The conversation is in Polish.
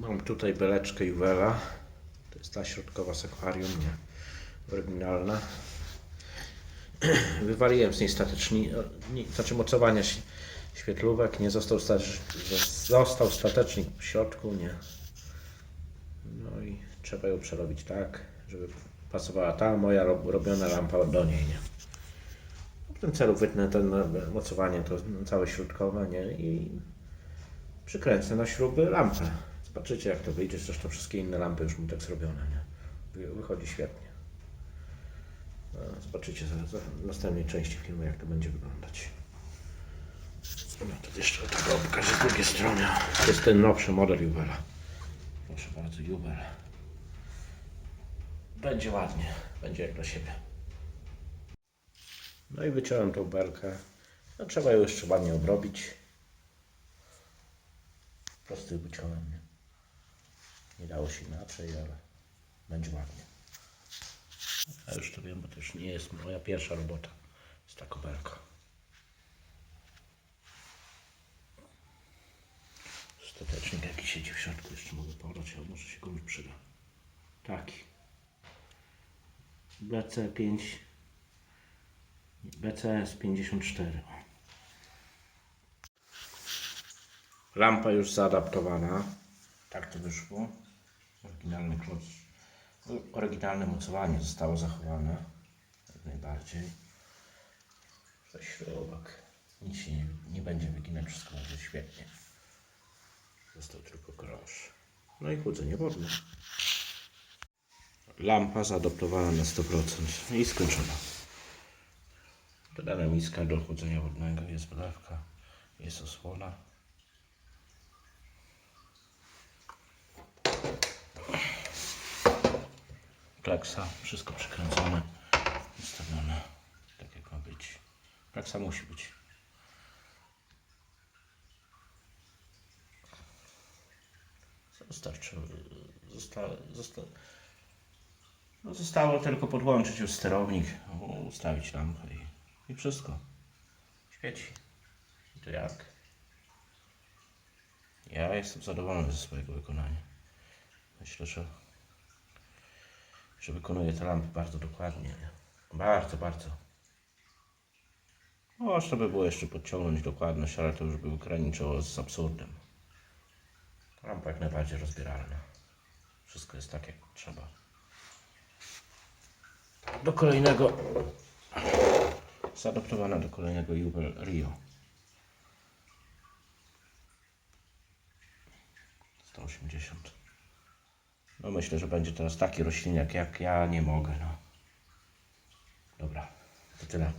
Mam tutaj beleczkę Juwela. To jest ta środkowa z akwarium, nie? Oryginalna. Wywaliłem z niej statyczni, nie- znaczy mocowania świetlówek. Nie został, sta- został statecznik w środku, nie. No i trzeba ją przerobić tak, żeby pasowała ta moja rob- robiona lampa do niej, nie. W tym celu wytnę e, mocowanie, to całe środkowe, nie? I przykręcę na śruby lampę. Zobaczycie jak to wyjdzie, zresztą wszystkie inne lampy już mam tak zrobione, nie? Wy- Wychodzi świetnie. No, Zobaczycie w następnej części filmu jak to będzie wyglądać. No to jeszcze tego pokażę z drugiej strony. To jest ten nowszy model Juwela. Proszę bardzo, Juwel. Będzie ładnie, będzie jak dla siebie. No i wyciąłem tą belkę. No trzeba ją jeszcze ładnie obrobić. Po prostu wyciąłem. Nie? dało się inaczej, ale będzie ładnie. Ja już to wiem, bo to już nie jest moja pierwsza robota z taką belką. Statecznik jaki siedzi w środku, jeszcze mogę podać, ale może się komuś przyda. Taki. BC5 BCS 54. Lampa już zaadaptowana. Tak to wyszło. Oryginalny kloc. Oryginalne mocowanie zostało zachowane. Jak najbardziej. To śrubek. Nic się nie, nie będzie wyginać, wszystko będzie świetnie. Został tylko krosz. No i chłodzenie wodne. Lampa zaadaptowana na 100% i skończona. Dodana miska do chłodzenia wodnego, jest wylewka, jest osłona. Kleksa, wszystko przykręcone, ustawione tak jak ma być. Kleksa musi być. Zostawczy, zosta, zosta, no zostało tylko podłączyć już sterownik, ustawić lampę i, i wszystko. Świeci. I to jak? Ja jestem zadowolony ze swojego wykonania. Myślę, że, że wykonuję te lampy bardzo dokładnie. Nie? Bardzo, bardzo. Można by było jeszcze podciągnąć dokładność, ale to już by graniczyło z absurdem. Lampa jak najbardziej rozbieralna. Wszystko jest tak jak trzeba. Do kolejnego. Zaadaptowana do kolejnego Jubel Rio. 180. No myślę, że będzie teraz taki rośliniak jak ja nie mogę. No. Dobra, to tyle.